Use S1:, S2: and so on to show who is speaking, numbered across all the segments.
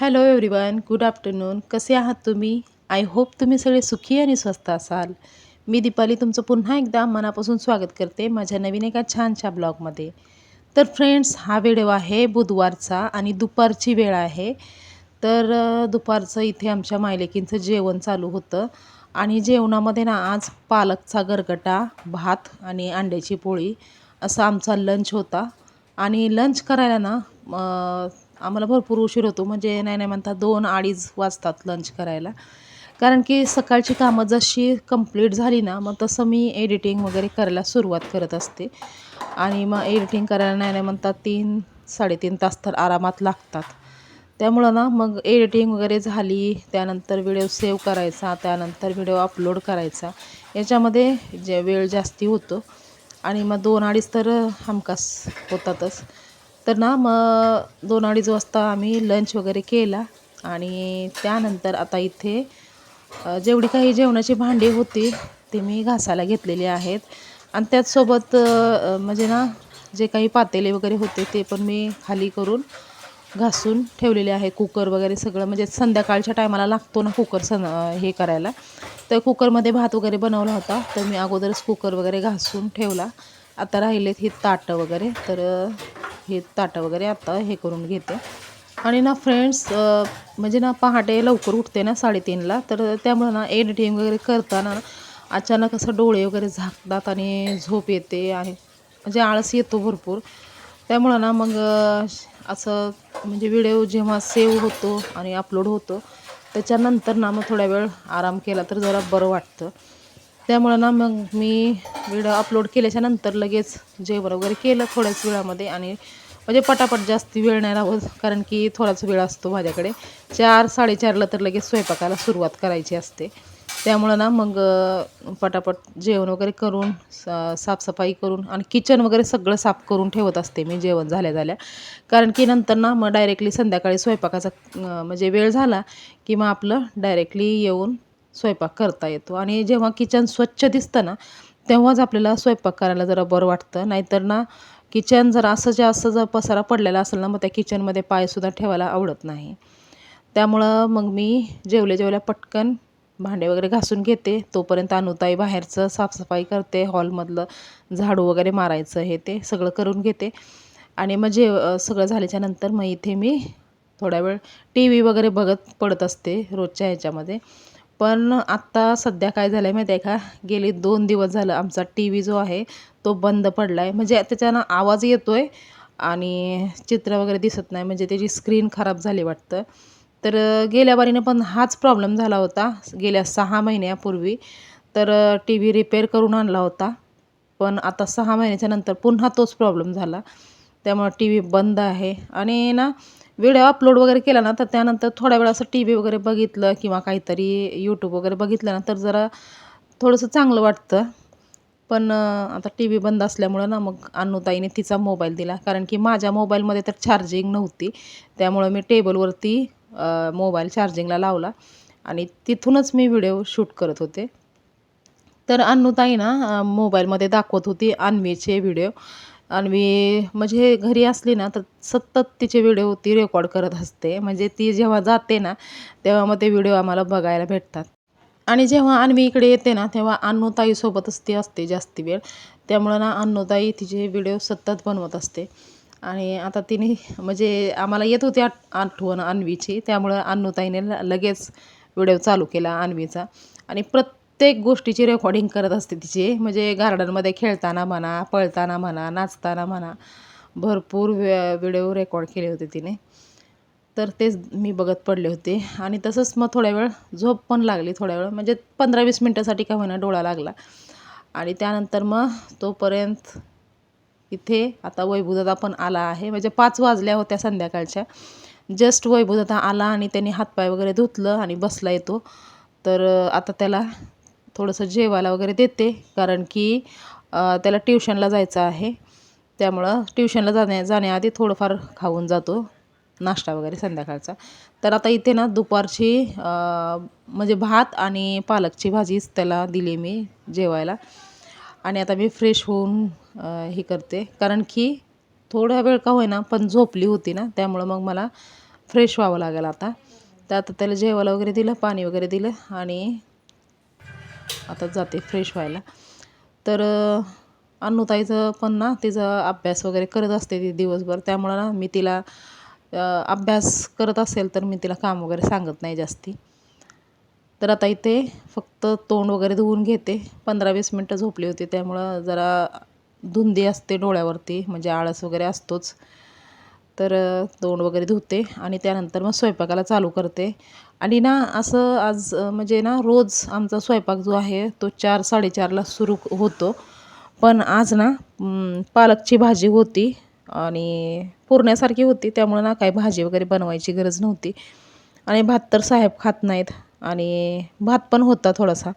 S1: Hello everyone good afternoon कसे आहात तुम्ही? आय होप तुम्ही सगळे सुखी आणि स्वस्त असाल. मी दीपाली तुमचं पुन्हा एकदा मनापासून स्वागत करते माझ्या नवीन एका छानशा ब्लॉगमध्ये. तर फ्रेंड्स हा व्हिडिओ आहे बुधवारचा आणि दुपारची वेळ आहे. तर दुपारचं इथे आमच्या मायलेकींचं जेवण चालू होतं. आणि जेवणामध्ये ना आज पालकचा गरगटा भात आणि अंड्याची पोळी असा आमचा लंच होता. आणि लंच करायला ना अ, आम्हाला भरपूर उशीर होतो. म्हणजे नाही नाही म्हणता दोन अडीच वाजतात लंच करायला. कारण की सकाळची कामं जशी कंप्लीट झाली ना मग तसं मी एडिटिंग वगैरे करायला सुरुवात करत असते. आणि मग एडिटिंग करायला नाही नाही म्हणतात तीन साडेतीन तास तर आरामात लागतात. त्यामुळं ना मग एडिटिंग वगैरे झाली त्यानंतर व्हिडिओ सेव्ह करायचा त्यानंतर व्हिडिओ अपलोड करायचा. याच्यामध्ये जे वेळ जास्ती होतो. आणि मग दोन अडीच तर हमखास होतातच. तर ना मग दोन अडीच वाजता आम्ही लंच वगैरे केला आणि त्यानंतर आता इथे जेवढी काही जेवणाची भांडी होती ती मी घासायला घेतलेली आहेत. आणि त्याचसोबत म्हणजे ना जे काही पातेले वगैरे होते ते पण मी खाली करून घासून ठेवलेले आहे. कुकर वगैरे सगळं म्हणजे संध्याकाळच्या टायमाला लागतो ना कुकर सं हे करायला. तर कुकरमध्ये भात वगैरे बनवला होता तर मी अगोदरच कुकर वगैरे घासून ठेवला. आता राहिलेत ही ताटं वगैरे तर हे ताटं वगैरे आता हे करून घेते. आणि ना फ्रेंड्स म्हणजे ना पहाटे लवकर उठते ना साडेतीनला तर त्यामुळं ना एडिटिंग वगैरे करताना अचानक असं डोळे वगैरे झाकतात आणि झोप येते आणि म्हणजे आळस येतो भरपूर. त्यामुळं ना मग असं म्हणजे व्हिडिओ जेव्हा सेव्ह होतो आणि अपलोड होतो त्याच्यानंतर ना मग थोड्या वेळ आराम केला तर जरा बरं वाटतं. त्यामुळं ना मग मी व्हिडिओ अपलोड केल्याच्यानंतर लगेच जेवण वगैरे केलं थोड्याच वेळामध्ये आणि म्हणजे पटापट जास्ती वेळ नाही राहत कारण की थोडाच वेळ असतो माझ्याकडे. चार साडेचारला तर लगेच स्वयंपाकाला सुरुवात करायची असते. त्यामुळं ना मग पटापट जेवण वगैरे करून सा साफसफाई करून आणि किचन वगैरे सगळं साफ करून ठेवत असते मी जेवण झाल्या झाल्या कारण की नंतर ना मग डायरेक्टली संध्याकाळी स्वयंपाकाचा म्हणजे वेळ झाला की मग आपलं डायरेक्टली येऊन स्वयंपाक करता येतो. आणि जेव्हा किचन स्वच्छ दिसतं ना तेव्हाच आपल्याला स्वयंपाक करायला जरा बरं वाटतं. नाहीतर ना किचन जर असं जे असं जर पसारा पडलेला असेल ना मग त्या किचनमध्ये पायसुद्धा ठेवायला आवडत नाही. त्यामुळं मग मी जेवल्या जेवल्या पटकन भांडे वगैरे घासून घेते. तोपर्यंत अनुताई बाहेरचं साफसफाई करते. हॉलमधलं झाडू वगैरे मारायचं हे ते सगळं करून घेते. आणि मग जे सगळं झाल्याच्यानंतर मग इथे मी थोडा वेळ टी व्ही वगैरे बघत पडत असते रोजच्या ह्याच्यामध्ये. पण आत्ता सध्या काय झालं आहे माहिती आहे का? गेले दोन दिवस झालं आमचा टी व्ही जो आहे तो बंद पडला आहे म्हणजे त्याच्यानं आवाज येतो आहे आणि चित्र वगैरे दिसत नाही. म्हणजे त्याची स्क्रीन खराब झाली वाटतं. तर गेल्या बारीनं पण हाच प्रॉब्लेम झाला होता. गेल्या सहा महिन्यापूर्वी तर टी व्ही रिपेअर करून आणला होता. पण आता सहा महिन्याच्या नंतर पुन्हा तोच प्रॉब्लेम झाला. त्यामुळं टी व्ही बंद आहे. आणि ना व्हिडिओ अपलोड वगैरे केला ना तर त्यानंतर थोड्या वेळ असं टी व्ही वगैरे बघितलं किंवा काहीतरी यूट्यूब वगैरे बघितलं ना तर जरा थोडंसं चांगलं वाटतं. पण आता टी व्ही बंद असल्यामुळं ना मग अन्नूताईने तिचा मोबाईल दिला. कारण की माझ्या मोबाईलमध्ये तर चार्जिंग नव्हती. त्यामुळं मी टेबलवरती मोबाईल चार्जिंगला लावला. आणि तिथूनच मी व्हिडिओ शूट करत होते. तर अनुताई ना मोबाईलमध्ये दाखवत होती अन्वीचे व्हिडिओ अन्वी म्हणजे घरी असली ना तर सतत तिचे व्हिडिओ ती रेकॉर्ड करत असते. म्हणजे ती जेव्हा जाते ना तेव्हा मग ते व्हिडिओ आम्हाला बघायला भेटतात. आणि जेव्हा अन्वी इकडे येते ना तेव्हा अन्नूताईसोबतच ती असते जास्ती वेळ. त्यामुळं ना अन्नूताई तिचे व्हिडिओ सतत बनवत असते. आणि आता तिने म्हणजे आम्हाला येत होती आठ आठवण अन्वीची. त्यामुळं अन्नूताईने ल- लगेच व्हिडिओ चालू केला अन्वीचा. आणि प्रत्येक गोष्टीची रेकॉर्डिंग करत असते तिची. म्हणजे गार्डनमध्ये खेळताना म्हणा पळताना म्हणा नाचताना म्हणा भरपूर व्हिडिओ रेकॉर्ड केले होते तिने. तर तेच मी बघत पडले होते. आणि तसंच मग थोड्या वेळ झोप पण लागली थोड्या वेळ. म्हणजे पंधरा वीस मिनटासाठी का होईना डोळा लागला. आणि त्यानंतर मग तोपर्यंत इथे आता वैभवदादा पण आला आहे. म्हणजे पाच वाजल्या होत्या संध्याकाळच्या. जस्ट वैभवदादा आला आणि त्याने हातपाय वगैरे धुतलं आणि बसला येतो. तर आता त्याला थोडंसं जेवायला वगैरे देते कारण की त्याला ट्युशनला जायचं आहे. त्यामुळं ट्युशनला जाण्या जाण्याआधी थोडंफार खाऊन जातो नाश्ता वगैरे संध्याकाळचा. तर आता इथे ना दुपारची म्हणजे भात आणि पालकची भाजीच त्याला दिली मी जेवायला. आणि आता मी फ्रेश होऊन हे करते. कारण की थोडा वेळ का होईना पण झोपली होती ना त्यामुळं मग मला फ्रेश व्हावं लागेल आता. तर आता त्याला जेवायला वगैरे दिलं पाणी वगैरे दिलं आणि आता जाते फ्रेश व्हायला. तर अन्नुताईचं पण ना तिचा अभ्यास वगैरे करत असते ती दिवसभर. त्यामुळं ना मी तिला अभ्यास करत असेल तर मी तिला काम वगैरे सांगत नाही जास्ती. तर आता इथे फक्त तोंड वगैरे धुवून घेते. पंधरा वीस मिनटं झोपली होती. त्यामुळं जरा धुंदी असते डोळ्यावरती म्हणजे आळस वगैरे असतोच. तर तोंड वगैरे धुते आणि त्यानंतर मग स्वयंपाकाला चालू करते. आणि ना असं आज म्हणजे ना रोज आमचा स्वयंपाक जो आहे तो चार साडेचारला सुरू होतो. पण आज ना पालकची भाजी होती आणि पुरण्यासारखी होती. त्यामुळं ना काही भाजी वगैरे बनवायची गरज नव्हती. आणि भात तर साहेब खात नाहीत आणि भात पण होता थोडासा.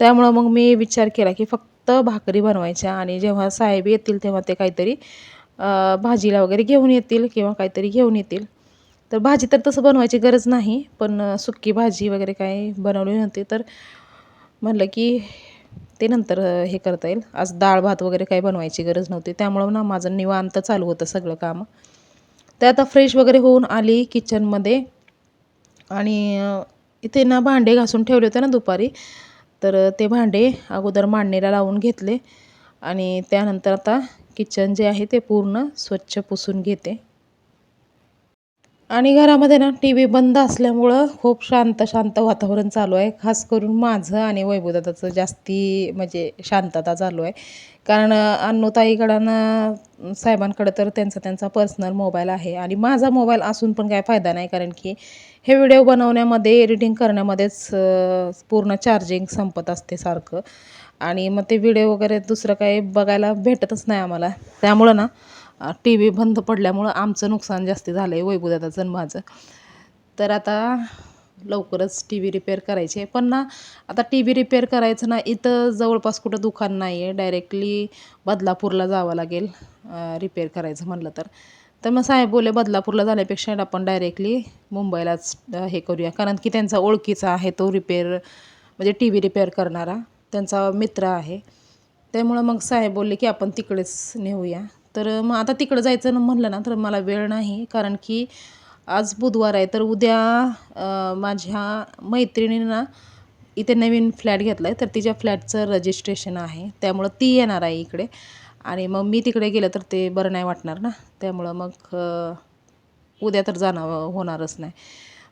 S1: त्यामुळं मग मी विचार केला की फक्त भाकरी बनवायच्या आणि जेव्हा साहेब येतील तेव्हा ते काहीतरी भाजीला वगैरे घेऊन येतील किंवा काहीतरी घेऊन येतील. तर भाजी तर तसं बनवायची गरज नाही पण सुक्की भाजी वगैरे काही बनवली नव्हती तर म्हणलं की ते नंतर हे करता येईल. आज डाळ भात वगैरे काही बनवायची गरज नव्हती त्यामुळं ना माझं निवांत चालू होतं सगळं कामं. ते आता फ्रेश वगैरे होऊन आली किचनमध्ये. आणि इथे ना भांडे घासून ठेवले होते ना दुपारी तर ते भांडे अगोदर मांडणीला लावून घेतले. आणि त्यानंतर आता किचन जे आहे ते पूर्ण स्वच्छ पुसून घेते. आणि घरामध्ये ना टी व्ही बंद असल्यामुळं खूप शांत शांत वातावरण चालू आहे. खास करून माझं आणि वैभवदादाचं जास्ती म्हणजे शांतता चालू आहे. कारण अन्नूताईकडं साहेबांकडं तर त्यांचा त्यांचा पर्सनल मोबाईल आहे. आणि माझा मोबाईल असून पण काय फायदा नाही कारण की हे व्हिडिओ बनवण्यामध्ये एडिटिंग करण्यामध्येच पूर्ण चार्जिंग संपत असते सारखं. आणि मग ते व्हिडिओ वगैरे दुसरं काही बघायला भेटतच नाही आम्हाला. त्यामुळं ना टी व्ही बंद पडल्यामुळं आमचं नुकसान जास्त झालं आहे वैभवदादाचं आणि माझं तर आता लवकरच टी व्ही रिपेअर करायची. आहे पण ना आता टी व्ही रिपेअर करायचं ना इथं जवळपास कुठं दुकान नाही आहे डायरेक्टली बदलापूरला जावं लागेल रिपेअर करायचं म्हणलं तर. तर मग साहेब बोले बदलापूरला जाण्यापेक्षा आपण डायरेक्टली मुंबईलाच हे करूया. कारण की त्यांचा ओळखीचा आहे तो रिपेअर म्हणजे टी व्ही रिपेअर करणारा. त्यांचा मित्र आहे. त्यामुळं मग साहेब बोलले की आपण तिकडेच नेऊया. तर मग आता तिकडं जायचं म्हणलं ना तर मला वेळ नाही. कारण की आज बुधवार आहे तर उद्या माझ्या मैत्रिणींना इथे नवीन फ्लॅट घेतला आहे तर तिच्या फ्लॅटचं रजिस्ट्रेशन आहे. त्यामुळं ती येणार आहे इकडे. आणि मग मी तिकडे गेलं तर ते बरं नाही वाटणार ना. त्यामुळं मग उद्या तर जाणं होणारच नाही.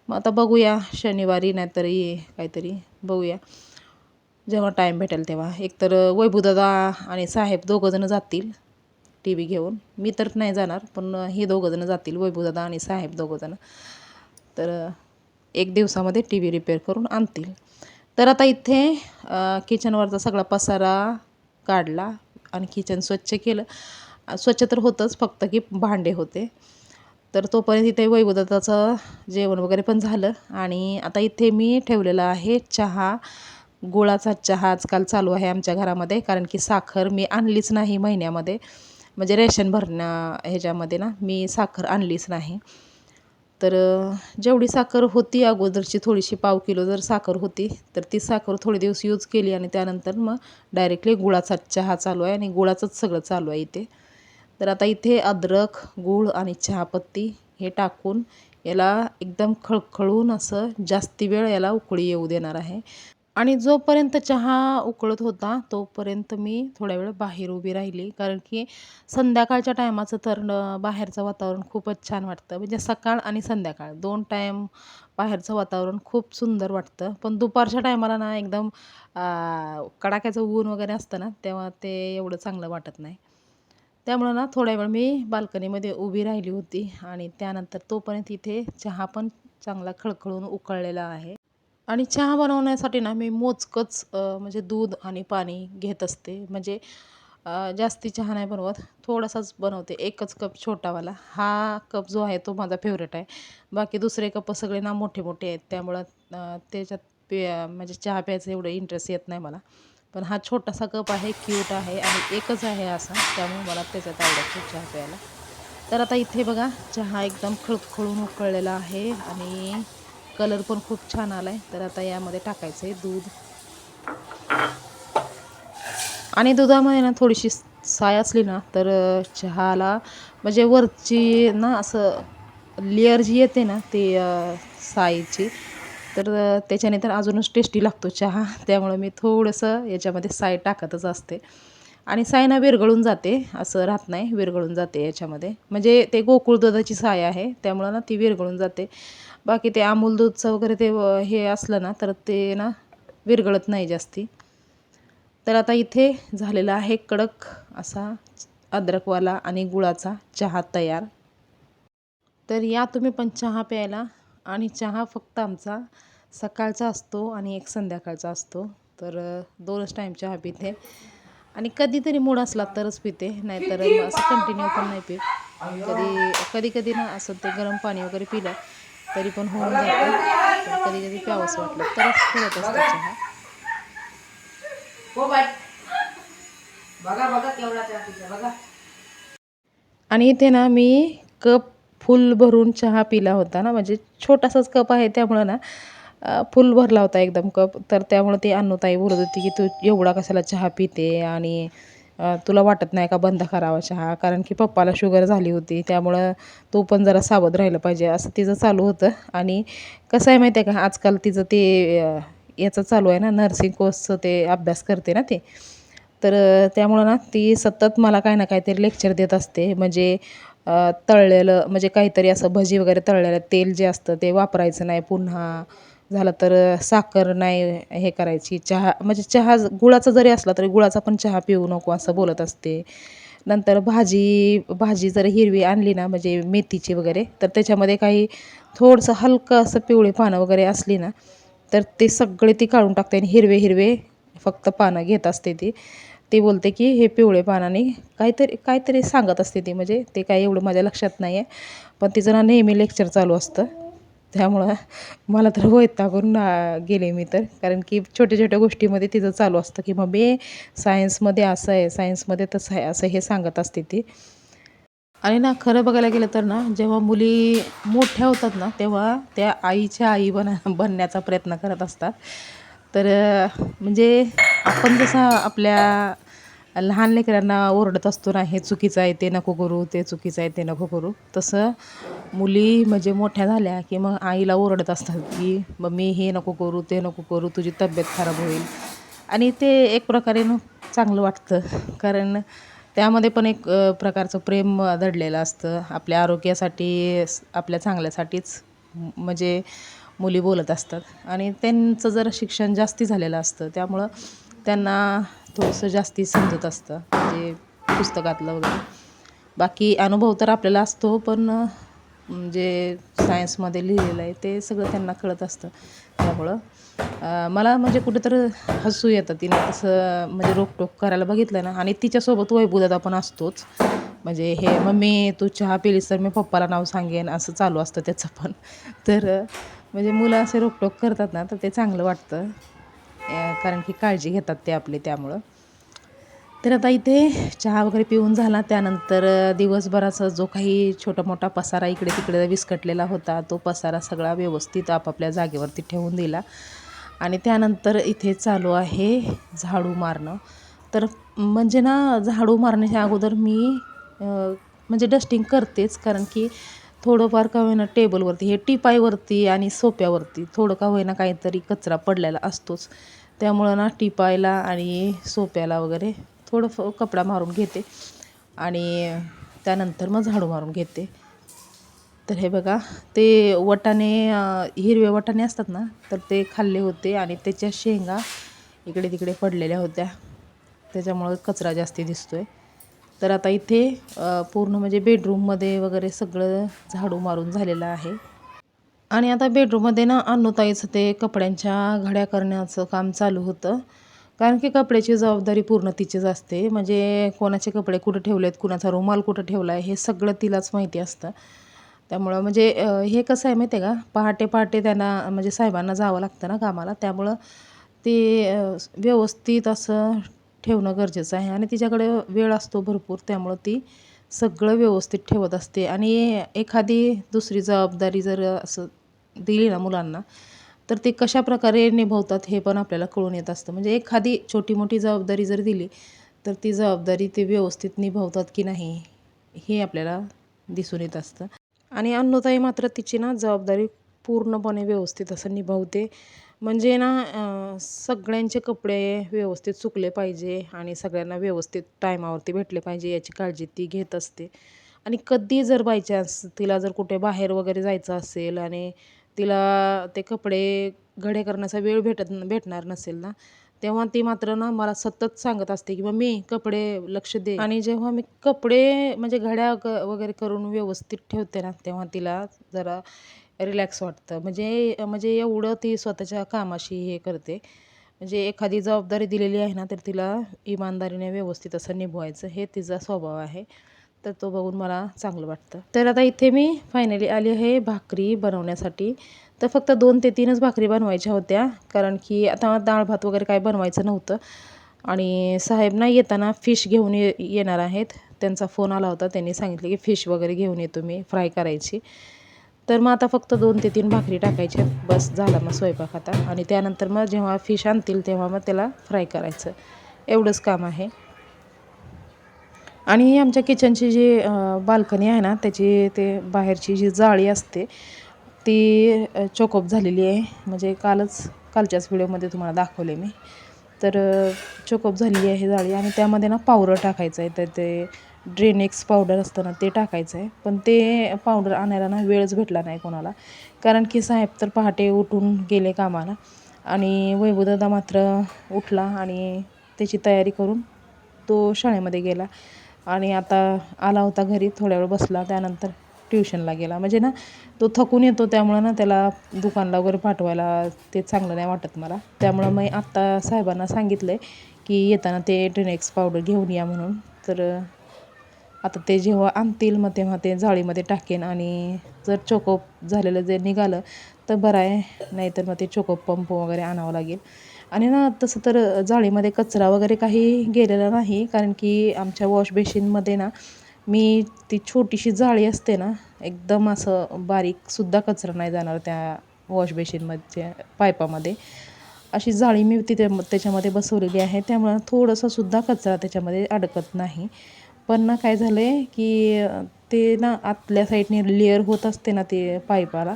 S1: मग आता बघूया शनिवारी नाहीतरी काहीतरी बघूया. जेव्हा टाईम भेटेल तेव्हा. एकतर वैभूदादा आणि साहेब दोघंजणं जातील. टी व्ही घेऊन. मी तर नाही जाणार पण हे दोघंजणं जातील वैभूदादा आणि साहेब दोघंजणं तर एक दिवसामध्ये टी व्ही रिपेअर करून आणतील. तर आता इथे किचनवरचा सगळा पसारा काढला आणि किचन स्वच्छ केलं. स्वच्छ तर होतंच फक्त की भांडे होते. तर तोपर्यंत इथे वैभवदत्ताचं जेवण वगैरे पण झालं. आणि आता इथे मी ठेवलेला आहे चहा गुळाचा चहा आजकाल चालू आहे आमच्या घरामध्ये कारण की साखर मी आणलीच नाही महिन्यामध्ये. म्हणजे रेशन भरणं ह्याच्यामध्ये ना मी साखर आणलीच नाही. तर जेवढी साखर होती अगोदरची थोडीशी पाव किलो जर साखर होती तर ती साखर थोडे दिवस यूज केली आणि त्यानंतर मग डायरेक्टली गुळाचा चहा चालू आहे आणि गुळाचंच सगळं चालू आहे इथे. तर आता इथे अद्रक गूळ आणि चहापत्ती हे टाकून याला एकदम खळखळून असं जास्ती वेळ याला उकळी येऊ देणार आहे. आणि जोपर्यंत चहा उकळत होता तोपर्यंत मी थोड्या वेळ बाहेर उभी राहिली. कारण की संध्याकाळच्या टायमाचं तर न- बाहेरचं वातावरण खूपच छान वाटतं. म्हणजे सकाळ आणि संध्याकाळ दोन टाईम बाहेरचं वातावरण खूप सुंदर वाटतं. पण दुपारच्या टायमाला ना एकदम कडाक्याचं ऊन वगैरे असतं ना तेव्हा ते एवढं चांगलं वाटत नाही. त्यामुळं ना थोड्या वेळ मी बाल्कनीमध्ये उभी राहिली होती आणि त्यानंतर तोपर्यंत इथे चहा पण चांगला खळखळून उकळलेला आहे. आणि चहा बनवण्यासाठी ना मी मोजकंच म्हणजे दूध आणि पाणी घेत असते. म्हणजे जास्ती चहा नाही बनवत थोडासाच बनवते. एकच कप छोटावाला. हा कप जो आहे तो माझा फेवरेट आहे. बाकी दुसरे कप सगळे ना मोठे मोठे आहेत. त्यामुळं त्याच्यात पि म्हणजे चहा प्यायचं एवढं इंटरेस्ट येत नाही मला. पण हा छोटासा कप आहे क्यूट आहे आणि एकच आहे असा. त्यामुळे मला त्याच्यात आवडतो चहा प्यायला. तर आता इथे बघा चहा एकदम खळखळून उकळलेला आहे आणि कलर पण खूप छान आला आहे तर आता यामध्ये टाकायचं आहे दूध. आणि दुधामध्ये ना थोडीशी साय असली ना तर चहाला म्हणजे वरची ना असं लेअर जी येते ना ते सायची तर त्याच्याने तर अजूनच टेस्टी लागतो चहा. त्यामुळं मी थोडंसं याच्यामध्ये साय टाकतच असते. आणि साय ना विरघळून जाते असं राहत नाही विरघळून जाते याच्यामध्ये. म्हणजे ते गोकुळ दुधाची साय आहे त्यामुळं ना ती विरघळून जाते. बाकी ते अमूल दूधचं वगैरे ते हे असलं ना तर ते ना विरघळत नाही जास्ती. तर आता इथे झालेला आहे कडक असा अद्रकवाला आणि गुळाचा चहा तयार. तर या तुम्ही पण चहा प्यायला आणि चहा फक्त आमचा सकाळचा असतो आणि एक संध्याकाळचा असतो. तर दोनच टाईम चहा पिते. आणि कधीतरी मूड असला तरच पिते नाहीतर असं कंटिन्यू पण नाही पित. कधी कधी कधी ना असं ते गरम पाणी वगैरे पिलं तरी पण होऊन जातं. कधी कधी प्यावंसं वाटलं. तरच ठेवत असतं चहा.
S2: बाय बघा बघा केवढा चहा पिला बघा.
S1: आणि इथे ना मी कप फुल भरून चहा पिला होता ना. म्हणजे छोटासाच कप आहे त्यामुळं ना फुल भरला होता एकदम कप. तर त्यामुळं ती अन्नूताई बोलत होती की तू एवढा कशाला चहा पिते? आणि तुला वाटत नाही का बंद करावा चहा? कारण की पप्पाला शुगर झाली होती त्यामुळं तू पण जरा सावध राहिलं पाहिजे असं तिचं चालू होतं. आणि कसं आहे माहिती आहे का आजकाल तिचं ते याचं चालू आहे ना नर्सिंग कोर्सचं ते अभ्यास करते ना ते. तर त्यामुळं ना ती सतत मला काही ना काहीतरी लेक्चर देत असते. म्हणजे तळलेलं म्हणजे काहीतरी असं भजी वगैरे तळलेलं तेल जे असतं ते वापरायचं नाही पुन्हा. झालं तर साखर नाही हे करायची चहा म्हणजे चहा ज- गुळाचा जरी असला तरी गुळाचा पण चहा पिऊ नको असं बोलत असते. नंतर भाजी भाजी जर हिरवी आणली ना म्हणजे मेथीची वगैरे तर त्याच्यामध्ये काही थोडंसं हलकं असं पिवळे पानं वगैरे असली ना तर ते सगळे ती काढून टाकते आणि हिरवे हिरवे फक्त पानं घेत असते ती. ती बोलते की हे पिवळे पानाने काहीतरी काहीतरी सांगत असते ती म्हणजे ते काही एवढं माझ्या लक्षात नाही आहे पण तिचं ना नेहमी लेक्चर चालू असतं. त्यामुळं मला तर वैतागून गेले मी तर. कारण की छोट्या छोट्या गोष्टीमध्ये तिचं चालू असतं की मग सायन्समध्ये असं आहे सायन्समध्ये तसं आहे असं हे सांगत असते ती. आणि ना खरं बघायला गेलं तर ना जेव्हा मुली मोठ्या होतात ना तेव्हा त्या आईच्या आई बन बनण्याचा प्रयत्न करत असतात. तर म्हणजे आपण जसं आपल्या लहान लेकरांना ओरडत असतो ना हे चुकीचं आहे ते नको करू ते चुकीचं आहे ते नको करू. तसं मुली म्हणजे मोठ्या झाल्या की मग आईला ओरडत असतात की मम्मी हे नको करू ते नको करू तुझी तब्येत खराब होईल. आणि ते एक प्रकारे चांगलं वाटतं कारण त्यामध्ये पण एक प्रकारचं प्रेम दडलेलं असतं. आपल्या आरोग्यासाठी आपल्या चांगल्यासाठीच म्हणजे मुली बोलत असतात. आणि त्यांचं जर शिक्षण जास्ती झालेलं असतं त्यामुळं त्यांना थोडंसं जास्ती समजत असतं म्हणजे पुस्तकातलं वगैरे. बाकी अनुभव तर आपल्याला असतो पण जे सायन्समध्ये लिहिलेलं आहे ते सगळं त्यांना कळत असतं. त्यामुळं मला म्हणजे कुठेतरी हसू येतं तिने तसं म्हणजे रोकटोक करायला बघितलं ना आणि तिच्यासोबत वैभवदादा पण असतोच. म्हणजे हे मम्मी तू चहा पिलीस तर मी पप्पाला नाव सांगेन असं चालू असतं त्याचं पण. तर म्हणजे मुलं असे रोकटोक करतात ना तर ते चांगलं वाटतं. कारण की काळजी घेतात ते आपले त्यामुळं. तर आता इथे चहा वगैरे पिऊन झाला. त्यानंतर दिवसभराचा जो काही छोटा मोठा पसारा इकडे तिकडे विस्कटलेला होता तो पसारा सगळा व्यवस्थित आपापल्या जागेवरती ठेवून दिला. आणि त्यानंतर इथे चालू आहे झाडू मारणं. तर म्हणजे ना झाडू मारण्याच्या अगोदर मी म्हणजे डस्टिंग करतेच. कारण की थोडंफार का होईना टेबलवरती हे टिपाईवरती आणि सोप्यावरती थोडं का होईना काहीतरी कचरा पडलेला असतोच. त्यामुळं ना टिपायला आणि सोप्याला वगैरे थोडं कपडा मारून घेते आणि त्यानंतर मग झाडू मारून घेते. तर हे बघा ते वटाणे हिरवे वटाणे असतात ना तर ते खाल्ले होते आणि त्याच्या शेंगा इकडे तिकडे पडलेल्या होत्या. त्याच्यामुळं कचरा जास्ती आहे तर आता इथे पूर्ण म्हणजे बेडरूममध्ये वगैरे सगळं झाडू मारून झालेलं आहे. आणि आता बेडरूममध्ये ना अन्नूताईचं ते कपड्यांच्या घड्या करण्याचं काम चालू होतं. कारण की कपड्याची जबाबदारी पूर्ण तिचीच असते. म्हणजे कोणाचे कपडे कुठं ठेवले आहेत कुणाचा रुमाल कुठं ठेवला आहे हे सगळं तिलाच माहिती असतं. त्यामुळं म्हणजे हे कसं आहे माहिती आहे का? पहाटे पहाटे त्यांना म्हणजे साहेबांना जावं लागतं ना कामाला. त्यामुळं ते व्यवस्थित असं ठेवणं गरजेचं आहे आणि तिच्याकडे वेळ असतो भरपूर त्यामुळं ती सगळं व्यवस्थित ठेवत असते. आणि एखादी दुसरी जबाबदारी जर असं दिली ना मुलांना तर ते कशा प्रकारे निभवतात हे पण आपल्याला कळून येत असतं. म्हणजे एखादी छोटी मोठी जबाबदारी जर दिली तर ती जबाबदारी ते व्यवस्थित निभवतात की नाही हे आपल्याला दिसून येत असतं. आणि अन्नताई मात्र तिची ना जबाबदारी पूर्णपणे व्यवस्थित असं निभावते. म्हणजे ना सगळ्यांचे कपडे व्यवस्थित सुकले पाहिजे आणि सगळ्यांना व्यवस्थित टायमावरती भेटले पाहिजे याची काळजी ती घेत असते. आणि कधी जर बाय चान्स तिला जर कुठे बाहेर वगैरे जायचं असेल आणि तिला ते कपडे घडे करण्याचा वेळ भेटत भेटणार नसेल ना तेव्हा ती मात्र ना मला सतत सांगत असते की मी कपडे लक्ष दे. आणि जेव्हा मी कपडे म्हणजे घड्या वगैरे करून व्यवस्थित ठेवते ना तेव्हा तिला जरा रिलॅक्स वाटतं. म्हणजे म्हणजे एवढं ती स्वतःच्या कामाशी हे करते. म्हणजे एखादी जबाबदारी दिलेली आहे ना तर तिला इमानदारीने व्यवस्थित असं निभवायचं हे तिचा स्वभाव आहे. तर तो बघून मला चांगलं वाटतं. तर आता इथे मी फायनली आली आहे भाकरी बनवण्यासाठी. तर फक्त दोन ते तीनच भाकरी बनवायच्या होत्या कारण की आता डाळ भात वगैरे काय बनवायचं नव्हतं. आणि साहेब ना येताना फिश घेऊन ये येणार आहेत. त्यांचा फोन आला होता त्यांनी सांगितले की फिश वगैरे घेऊन येतो मी फ्राय करायची. तर मग आता फक्त दोन ते तीन भाकरी टाकायच्या. बस झाला मग स्वयंपाक आता. आणि त्यानंतर मग जेव्हा फिश आणतील तेव्हा मग त्याला फ्राय करायचं. एवढंच काम आहे. आणि आमच्या किचनची जी बाल्कनी आहे ना त्याची ते बाहेरची जी जाळी असते ती चोकअप झालेली आहे. म्हणजे कालच कालच्याच व्हिडिओमध्ये तुम्हाला दाखवले मी. तर चोकअप झालेली आहे जाळी. आणि त्यामध्ये ना पावरं टाकायचं आहे. तर ते ड्रेनेक्स पावडर असतं ना ते टाकायचं आहे पण ते पावडर आणायला ना वेळच भेटला नाही कोणाला. कारण की साहेब तर पहाटे उठून गेले कामाला. आणि वैभवदादा मात्र उठला आणि त्याची तयारी करून तो शाळेमध्ये गेला. आणि आता आला होता घरी थोड्या वेळ बसला त्यानंतर ट्युशनला गेला. म्हणजे ना तो थकून येतो त्यामुळं ना त्याला दुकानला वगैरे पाठवायला ते चांगलं नाही वाटत मला. त्यामुळं मी आत्ता साहेबांना सांगितलं आहे की येताना ते ट्रेनेक्स पावडर घेऊन या म्हणून. तर आता ते जेव्हा आणतील मग तेव्हा ते जाळीमध्ये टाकेन आणि जर चोकोप झालेलं जे निघालं तर बरं आहे. नाहीतर मग ते चोकोप पंप वगैरे आणावं लागेल. आणि ना तसं तर जाळीमध्ये कचरा वगैरे काही गेलेला नाही कारण की आमच्या वॉश बेसिनमध्ये ना मी ती छोटीशी जाळी असते ना एकदम असं बारीकसुद्धा कचरा नाही जाणार त्या वॉश बेसिनमध्ये पाईपामध्ये अशी जाळी मी तिथे त्याच्यामध्ये बसवलेली आहे. त्यामुळं थोडंसंसुद्धा कचरा त्याच्यामध्ये अडकत नाही. पण ना काय झालं आहे की ते ना आतल्या साईडने लेअर होत असते ना ते पाईपाला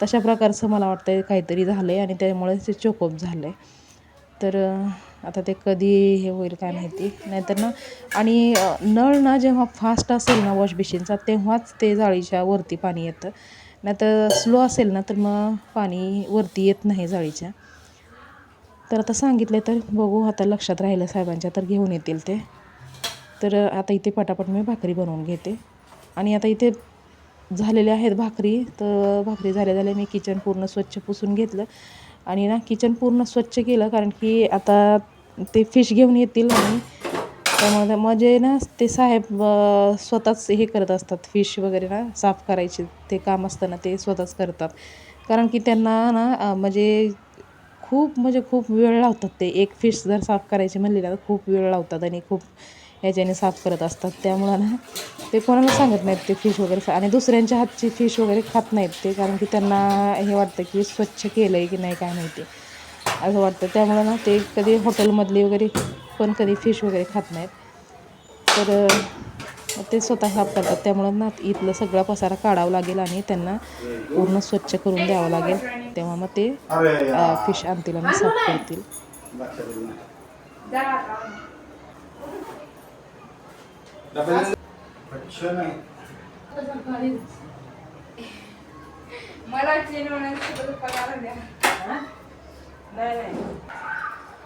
S1: तशा प्रकारचं मला वाटतं आहे काहीतरी झालं आहे आणि त्यामुळे ते चोकोप झालं आहे तर आता ते कधी हे होईल काय माहिती. नाहीतर ना आणि नळ ना जेव्हा फास्ट असेल ना वॉश बेसिनचा तेव्हाच ते जाळीच्या वरती पाणी येतं. नाहीतर स्लो असेल ना तर मग पाणी वरती येत नाही जाळीच्या. तर आता सांगितलं तर बघू आता लक्षात राहिलं साहेबांच्या तर घेऊन येतील ते. तर आता इथे पटापट मी भाकरी बनवून घेते. आणि आता इथे झालेल्या आहेत भाकरी. तर भाकरी झाल्या झाल्या मी किचन पूर्ण स्वच्छ पुसून घेतलं. आणि ना किचन पूर्ण स्वच्छ केलं कारण की आता ते फिश घेऊन येतील आणि त्यामुळे म्हणजे ना ते साहेब स्वतःच हे करत असतात. फिश वगैरे ना साफ करायचे. ते काम असतं ना ते स्वतःच करतात. कारण की त्यांना ना म्हणजे खूप म्हणजे खूप वेळ लावतात ते. एक फिश जर साफ करायची म्हणली ना तर खूप वेळ लावतात आणि खूप ह्याच्याने साफ करत असतात. त्यामुळं ना ते कोणाला सांगत नाहीत ते फिश वगैरे आणि दुसऱ्यांच्या हातची फिश वगैरे खात नाहीत ते कारण की त्यांना हे वाटतं की स्वच्छ केलं आहे की नाही काय माहिती. असं वाटतं. त्यामुळं ना ते कधी हॉटेलमधली वगैरे पण कधी फिश वगैरे खात नाहीत. तर ते स्वतः साफ करतात. त्यामुळं ना इथलं सगळा पसारा काढावा लागेल आणि त्यांना पूर्ण स्वच्छ करून द्यावं लागेल. तेव्हा मग ते फिश आणतील आणि साफ करतील.
S2: मला चिरवण्याची पगार द्या.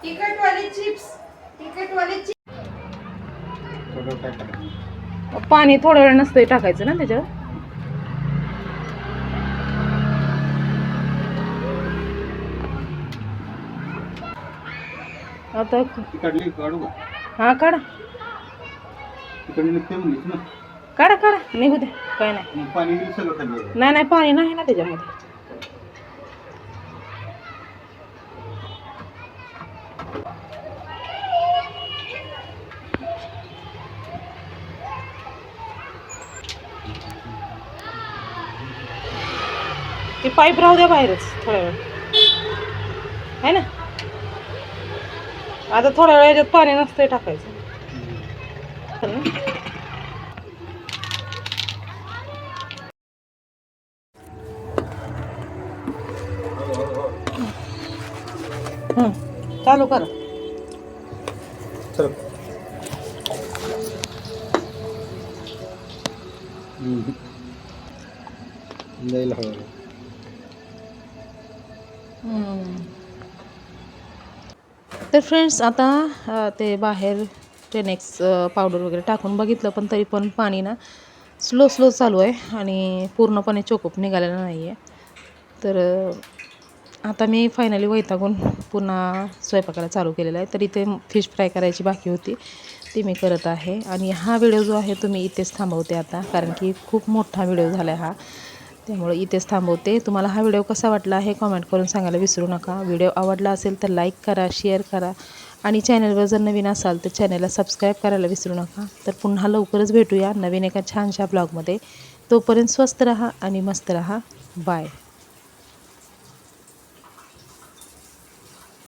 S2: तिखटवाले चिप्स तिखटवाले चिप्स.
S1: पाणी थोड्या वेळ नसतंय टाकायचं ना त्याच्यात आता हा काढा.
S3: तिकडली निघते म्हणलीस ना?
S1: काढा काढा. निघू दे. काय नाही.
S3: मग पाणी गेलं सगळं खाली आहे.
S1: नाही नाही पाणी नाही ना त्याच्यामध्ये. ते पाईप राहू द्या बाहेरच थोड्या वेळ. आहे ना? आता थोड्या वेळ याच्यात पाणी नसतंय टाकायचं. चालू. कर
S3: हवं
S1: तर फ्रेंड्स आता ते बाहेर टेनेक्स पावडर वगैरे टाकून बघितलं पण तरी पण पाणी ना स्लो स्लो चालू आहे आणि पूर्णपणे चोकअप निघालेला नाही आहे तर आता मी फायनली वैतागून पुन्हा स्वयंपाकाला चालू केलेला आहे. तर इथे फिश फ्राय करायची बाकी होती. ती मी करत आहे. आणि हा व्हिडिओ जो आहे तो मी इथेच थांबवते आता. कारण की खूप मोठा व्हिडिओ झाला आहे हा. त्यामुळे इथेच थांबवते. तुम्हाला हा व्हिडिओ कसा वाटला हे कॉमेंट करून सांगायला विसरू नका. व्हिडिओ आवडला असेल तर लाईक करा शेअर करा. आणि चॅनलवर जर नवीन असाल तर चॅनलला सबस्क्राईब करायला विसरू नका. तर पुन्हा लवकरच भेटूया नवीन एका छानशा ब्लॉगमध्ये तोपर्यंत स्वस्त रहा आणि मस्त रहा. बाय